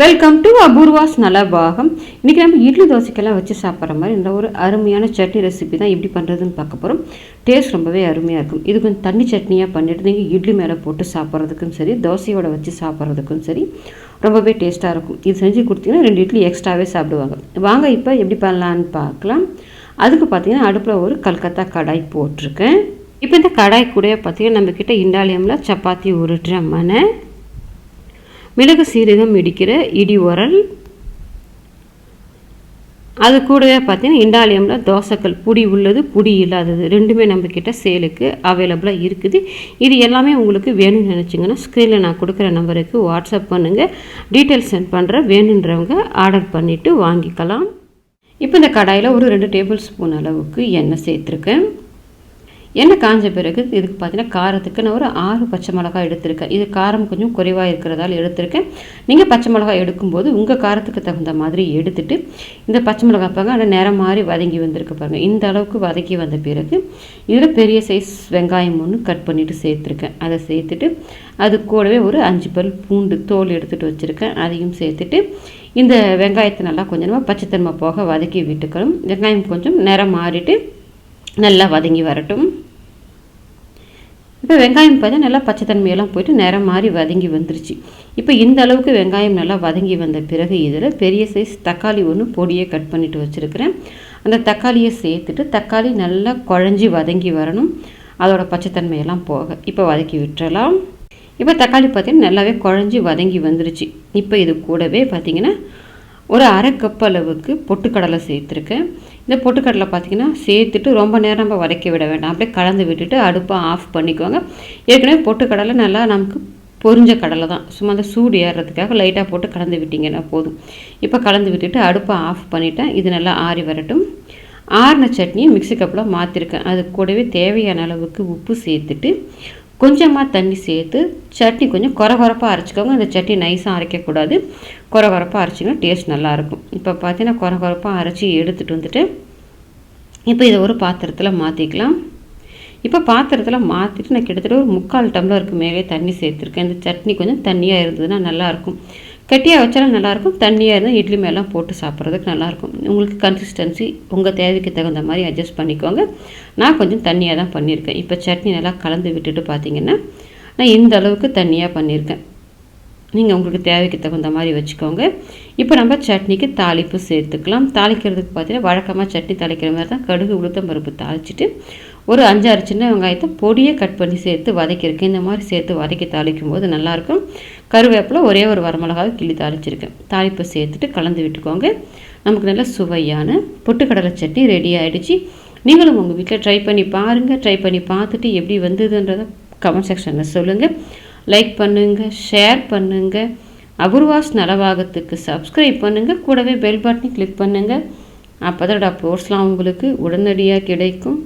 Welcome to Apoorva's Nalabagam இன்றைக்கி நம்ம இட்லி தோசைக்கெல்லாம் வச்சு சாப்பிட்ற மாதிரி இந்த ஒரு அருமையான சட்னி ரெசிபி தான் எப்படி பண்ணுறதுன்னு பார்க்க போகிறோம் டேஸ்ட் ரொம்பவே அருமையாக இருக்கும். இது கொஞ்சம் தண்ணி சட்னியாக பண்ணிட்டு நீங்கள் இட்லி மேலே போட்டு சாப்பிட்றதுக்கும் சரி தோசையோட வச்சு சாப்பிட்றதுக்கும் சரி ரொம்பவே டேஸ்ட்டாக இருக்கும். இது செஞ்சு கொடுத்தீங்கன்னா ரெண்டு இட்லி எக்ஸ்ட்ராவே சாப்பிடுவாங்க. வாங்க இப்போ எப்படி பண்ணலான்னு பார்க்கலாம். அதுக்கு பார்த்தீங்கன்னா அடுப்பில் ஒரு கல்கத்தா கடாய் போட்டிருக்கேன். இப்போ இந்த கடாய் கூட பார்த்தீங்கன்னா நம்மக்கிட்ட இண்டாலியமில் சப்பாத்தி உருட்டுற மனை மிளகு சீரகம் இடிக்கிற இடி உரல். அது கூடவே பார்த்தீங்கன்னா இண்டாலியமில் தோசைக்கல் புடி உள்ளது புடி இல்லாதது ரெண்டுமே நம்மக்கிட்ட சேலுக்கு அவைலபிளாக இருக்குது. இது எல்லாமே உங்களுக்கு வேணும்னு நினச்சிங்கன்னா ஸ்க்ரீனில் நான் கொடுக்குற நம்பருக்கு வாட்ஸ்அப் பண்ணுங்கள் டீட்டெயில்ஸ் சென்ட் பண்ணுற வேணுன்றவங்க ஆர்டர் பண்ணிவிட்டு வாங்கிக்கலாம். இப்போ இந்த கடாயில் ஒரு ரெண்டு டேபிள் ஸ்பூன் அளவுக்கு எண்ணெய் சேர்த்துருக்கேன். எண்ணெய் காஞ்ச பிறகு இதுக்கு பார்த்தீங்கன்னா காரத்துக்கு நான் ஒரு ஆறு பச்சை மிளகாய் எடுத்திருக்கேன். இது காரம் கொஞ்சம் குறைவாக இருக்கிறதால எடுத்திருக்கேன். நீங்கள் பச்சை மிளகாய் எடுக்கும்போது உங்கள் காரத்துக்கு தகுந்த மாதிரி எடுத்துட்டு இந்த பச்சை மிளகாய் பாருங்க ஆனால் நேரம் மாதிரி வதங்கி வந்திருக்கு பாருங்கள் இந்த அளவுக்கு வதக்கி வந்த பிறகு இதில் பெரிய சைஸ் வெங்காயம் ஒன்று கட் பண்ணிவிட்டு சேர்த்துருக்கேன். அதை சேர்த்துட்டு அது கூடவே ஒரு அஞ்சு பல் பூண்டு தோல் எடுத்துகிட்டு வச்சுருக்கேன். அதையும் சேர்த்துட்டு இந்த வெங்காயத்தை நல்லா கொஞ்சமாக பச்சைத்தன்மை போக வதக்கி விட்டுக்கணும். வெங்காயம் கொஞ்சம் நிறம் மாறிட்டு நல்லா வதங்கி வரட்டும். இப்போ வெங்காயம் பார்த்தா நல்லா பச்சைத்தன்மையெல்லாம் போயிட்டு நிறம் மாறி வதங்கி வந்துருச்சு. இப்போ இந்த அளவுக்கு வெங்காயம் நல்லா வதங்கி வந்த பிறகு இதில் பெரிய சைஸ் தக்காளி ஒன்று பொடியை கட் பண்ணிட்டு வச்சுருக்கிறேன். அந்த தக்காளியை சேர்த்துட்டு தக்காளி நல்லா குழஞ்சி வதங்கி வரணும். அதோட பச்சைத்தன்மையெல்லாம் போக இப்போ வதக்கி விட்டுறலாம். இப்போ தக்காளி பார்த்தீங்கன்னா நல்லாவே குழஞ்சி வதங்கி வந்துருச்சு. இப்போ இது கூடவே பார்த்தீங்கன்னா ஒரு அரை கப் அளவுக்கு பொட்டுக்கடலை சேர்த்துருக்கேன். இந்த பொட்டுக்கடலை பார்த்தீங்கன்னா சேர்த்துட்டு ரொம்ப நேரம் நம்ம வதக்கி விட வேண்டாம். அப்படியே கலந்து விட்டுட்டு அடுப்பை ஆஃப் பண்ணிக்குவாங்க ஏற்கனவே பொட்டுக்கடலை நல்லா நமக்கு பொரிஞ்ச கடலை தான். சும்மா அந்த சூடு ஏறுறதுக்காக லைட்டாக போட்டு கலந்து விட்டிங்கன்னா போதும். இப்போ கலந்து விட்டுட்டு அடுப்பை ஆஃப் பண்ணிட்டேன். இது நல்லா ஆறி வரட்டும். ஆறின சட்னியை மிக்சி கப்பில் மாற்றிருக்கேன் அது கூடவே தேவையான அளவுக்கு உப்பு சேர்த்துட்டு கொஞ்சமாக தண்ணி சேர்த்து சட்னி கொஞ்சம் குறை குறப்பாக அரைச்சிக்கோங்க. அந்த சட்னி நைஸாக அரைக்கக்கூடாது. குறை குறப்பாக அரைச்சிங்கன்னா டேஸ்ட் நல்லாயிருக்கும். இப்போ பார்த்தீங்கன்னா குறை குறப்பாக அரைச்சி எடுத்துகிட்டு வந்துட்டு இப்போ இதை ஒரு பாத்திரத்தில் மாற்றிக்கலாம் இப்போ பாத்திரத்தில் மாற்றிட்டு நான் கிட்டத்தட்ட ஒரு முக்கால் டம்ளருக்கு மேலே தண்ணி சேர்த்துருக்கேன். இந்த சட்னி கொஞ்சம் தண்ணியாக இருந்ததுன்னா நல்லாயிருக்கும். கட்டியாக வச்சாலும் நல்லாயிருக்கும் தண்ணியாக இருந்தால் இட்லி மேலாம் போட்டு சாப்பிட்றதுக்கு நல்லாயிருக்கும். உங்களுக்கு கன்சிஸ்டன்சி உங்கள் தேவைக்கு தகுந்த மாதிரி அட்ஜஸ்ட் பண்ணிக்கோங்க. நான் கொஞ்சம் தண்ணியாக தான் பண்ணியிருக்கேன். இப்போ சட்னி நல்லா கலந்து விட்டுட்டு பார்த்தீங்கன்னா நான் இந்த அளவுக்கு தண்ணியாக பண்ணியிருக்கேன். நீங்கள் உங்களுக்கு தேவைக்கு தகுந்த மாதிரி வச்சுக்கோங்க. இப்போ நம்ம சட்னிக்கு தாளிப்பு சேர்த்துக்கலாம். தாளிக்கிறதுக்கு பார்த்தீங்கன்னா வழக்கமாக சட்னி தாளிக்கிற மாதிரி தான் கடுகு உளுத்தம் பருப்பு தாளிச்சிட்டு ஒரு அஞ்சாறு சின்ன வெங்காயத்தை பொடியை கட் பண்ணி சேர்த்து வதக்கியிருக்கேன். இந்த மாதிரி சேர்த்து வதக்கி தாளிக்கும் போது நல்லாயிருக்கும். கருவேப்பிலை ஒரே ஒரு வரமிளகாவை கிள்ளி தாளிச்சிருக்கேன். தாளிப்பை சேர்த்துட்டு கலந்து விட்டுக்கோங்க. நமக்கு நல்ல சுவையான பொட்டுக்கடலை சட்னி ரெடி ஆகிடுச்சு நீங்களும் உங்கள் வீட்டில் ட்ரை பண்ணி பாருங்கள் ட்ரை பண்ணி பார்த்துட்டு எப்படி வந்ததுன்றதை கமெண்ட் செக்ஷனில் சொல்லுங்கள் லைக் பண்ணுங்கள் ஷேர் பண்ணுங்கள் அபூர்வாஸ் நலவாகத்துக்கு சப்ஸ்கிரைப் பண்ணுங்கள் கூடவே பெல் பட்டனை கிளிக் பண்ணுங்கள் அப்போ தான் உங்களுக்கு உடனடியாக கிடைக்கும்.